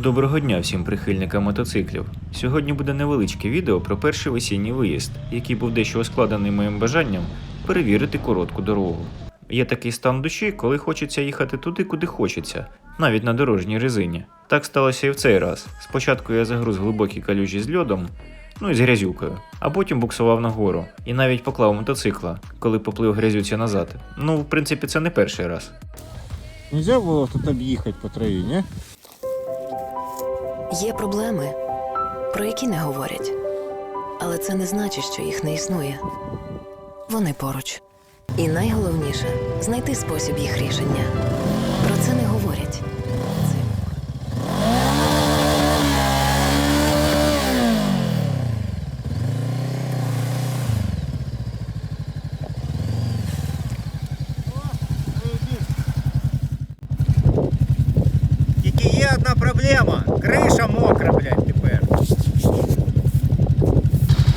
Доброго дня всім прихильникам мотоциклів. Сьогодні буде невеличке відео про перший весінній виїзд, який був дещо ускладений моїм бажанням перевірити коротку дорогу. Є такий стан душі, коли хочеться їхати туди, куди хочеться, навіть на дорожній резині. Так сталося і в цей раз. Спочатку я загруз глибокі калюжі з льодом, ну і з грязюкою, а потім буксував нагору і навіть поклав мотоцикла, коли поплив грязюці назад. Ну, в принципі, це не перший раз. Нельзя було тут об'їхати по траві, ні? Є проблеми, про які не говорять. Але це не значить, що їх не існує. Вони поруч. І найголовніше знайти спосіб їх рішення. Про це не говорять. Це Тільки є одна проблема. Криша мокра, блядь, тепер.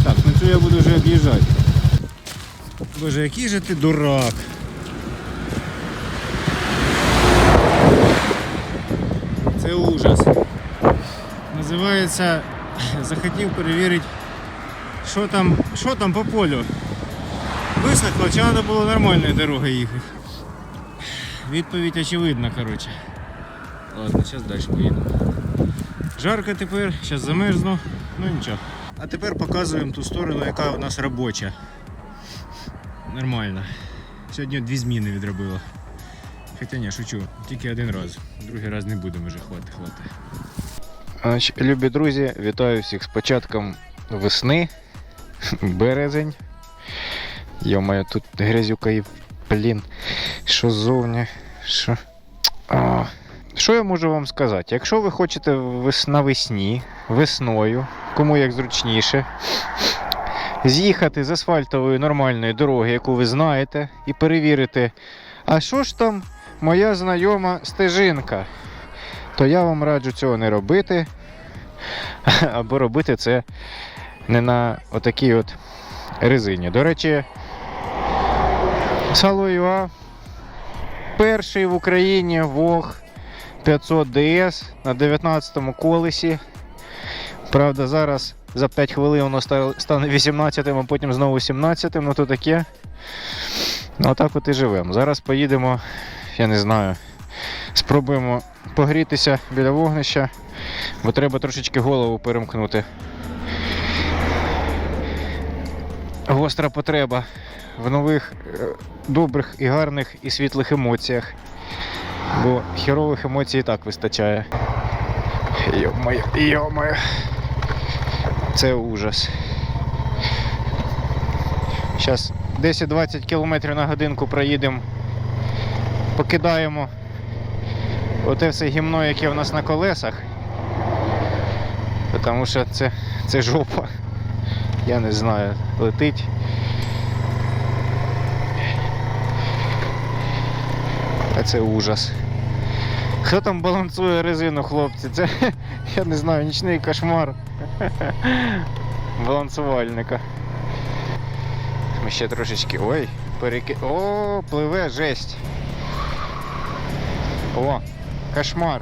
Так, ну це я буду вже об'їжджати. Боже, який же ти дурак. Це ужас. Називається захотів перевірити, що там, що там по полю. Висохло, чи треба було нормальною дорогою їхати. Відповідь очевидна, коротше. Ладно, зараз далі поїдемо. Жарко тепер, зараз замерзну, ну нічого. А тепер показуємо ту сторону, яка у нас робоча. Нормально. Сьогодні дві зміни відробила. Хоча ні, шучу, тільки один раз. Другий раз не будемо вже хвати, хвати. Любі друзі, вітаю всіх з початком весни. Березень. Йомаю, тут грязюка і блін. Що ззовні? Що? А. Що я можу вам сказати? Якщо ви хочете навесні, весною, кому як зручніше, з'їхати з асфальтової нормальної дороги, яку ви знаєте, і перевірити, а що ж там моя знайома стежинка, то я вам раджу цього не робити. Або робити це не на отакій от резині. До речі, Сало ЮА перший в Україні Вог 500 DS на 19-му колесі. Правда, зараз за 5 хвилин воно стане 18-м, а потім знову 17-м, ну то таке. Ну, отак от і живемо. Зараз поїдемо, я не знаю, спробуємо погрітися біля вогнища, бо треба трошечки голову перемкнути. Гостра потреба в нових е, добрих і гарних і світлих емоціях. Бо херових емоцій і так вистачає. Йо-моє, йо-моє. Це ужас. Зараз 10-20 км на годинку проїдемо. Покидаємо оте все гімно, яке в нас на колесах. Тому що це, це жопа. Я не знаю, летить. А це ужас. Хто там балансує резину, хлопці? Це, я не знаю, нічний кошмар балансувальника. Ми ще трошечки. Ой, переки... О, пливе жесть. О, кошмар.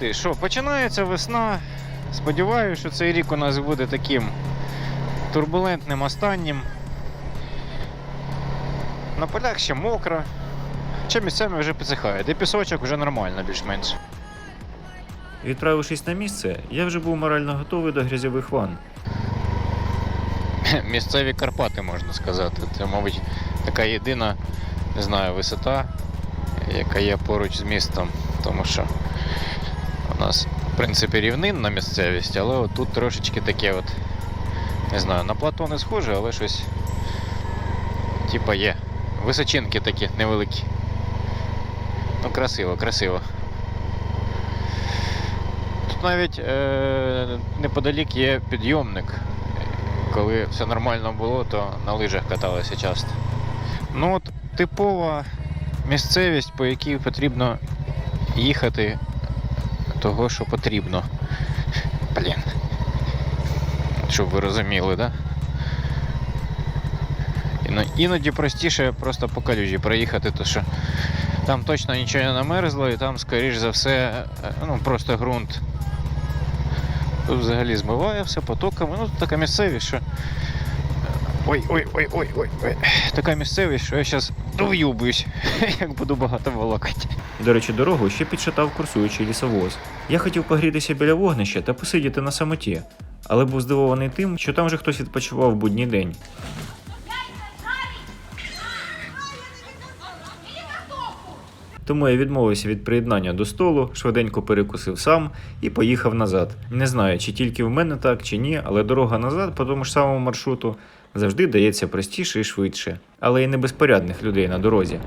Ти що, починається весна. Сподіваюся, що цей рік у нас буде таким турбулентним останнім. На полях ще мокро. Ще місцями вже підсихає, де пісочок вже нормально більш-менш. Відправившись на місце, я вже був морально готовий до грязьових ван. Місцеві Карпати, можна сказати. Це, мабуть, така єдина, не знаю, висота, яка є поруч з містом. Тому що у нас, в принципі, рівнинна місцевість, але от тут трошечки таке от. Не знаю, на плато не схоже, але щось. Типа є. Височинки такі невеликі. Ну, красиво, красиво. Тут навіть е- неподалік є підйомник. Коли все нормально було, то на лижах каталися часто. Ну от типова місцевість, по якій потрібно їхати того, що потрібно. Блін. Щоб ви розуміли, да? Іноді простіше просто по калюжі проїхати, то що Там точно нічого не намерзло, і там, скоріш за все, е, ну просто ґрунт взагалі змиває все потоками. Ну, тут така місцевість, що. Ой, ой, ой, ой, ой. Така місцевість, що я зараз дов'юбуюсь, як буду багато волокати. До речі, дорогу ще підшатав курсуючий лісовоз. Я хотів погрітися біля вогнища та посидіти на самоті, але був здивований тим, що там же хтось відпочивав в будній день. Тому я відмовився від приєднання до столу, швиденько перекусив сам і поїхав назад. Не знаю, чи тільки в мене так, чи ні, але дорога назад по тому ж самому маршруту завжди дається простіше і швидше, але й не безпорядних людей на дорозі.